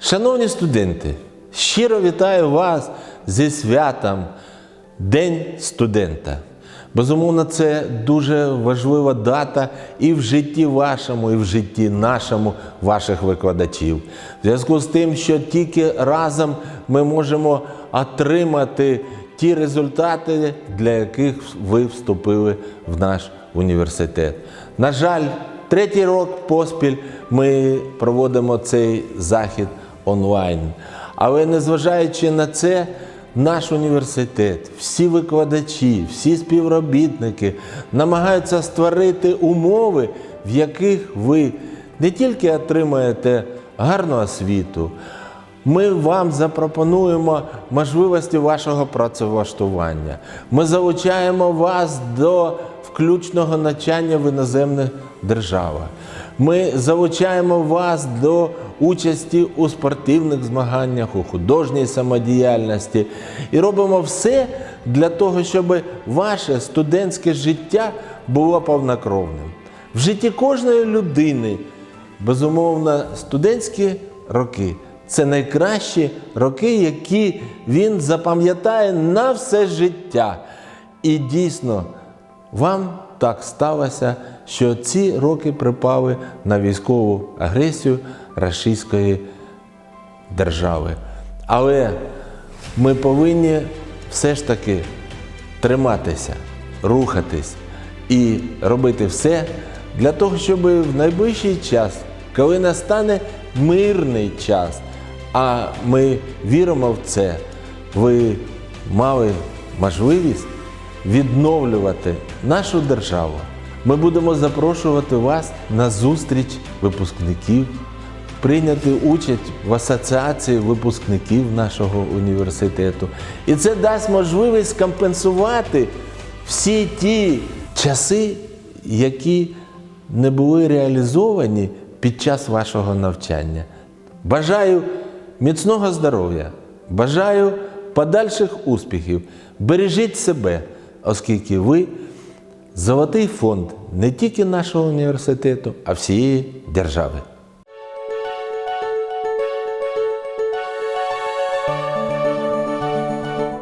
Шановні студенти, щиро вітаю вас зі святом День студента. Безумовно, це дуже важлива дата і в житті вашому, і в житті нашому, ваших викладачів. В зв'язку з тим, що тільки разом ми можемо отримати ті результати, для яких ви вступили в наш університет. На жаль, третій рок поспіль ми проводимо цей захід онлайн. Але незважаючи на це, наш університет, всі викладачі, всі співробітники намагаються створити умови, в яких ви не тільки отримаєте гарну освіту, ми вам запропонуємо можливості вашого працевлаштування. Ми залучаємо вас до включного навчання в іноземних державах. Ми залучаємо вас до участі у спортивних змаганнях, у художній самодіяльності і робимо все для того, щоб ваше студентське життя було повнокровним. В житті кожної людини, безумовно, студентські роки це найкращі роки, які він запам'ятає на все життя. І дійсно, вам так сталося, що ці роки припали на військову агресію Російської держави. Але ми повинні все ж таки триматися, рухатись і робити все для того, щоб в найближчий час, коли настане мирний час, а ми віримо в це, ви мали можливість відновлювати нашу державу. Ми будемо запрошувати вас на зустріч випускників, прийняти участь в асоціації випускників нашого університету. І це дасть можливість компенсувати всі ті часи, які не були реалізовані під час вашого навчання. Бажаю міцного здоров'я, бажаю подальших успіхів. Бережіть себе, оскільки ви золотий фонд не тільки нашого університету, а всієї держави.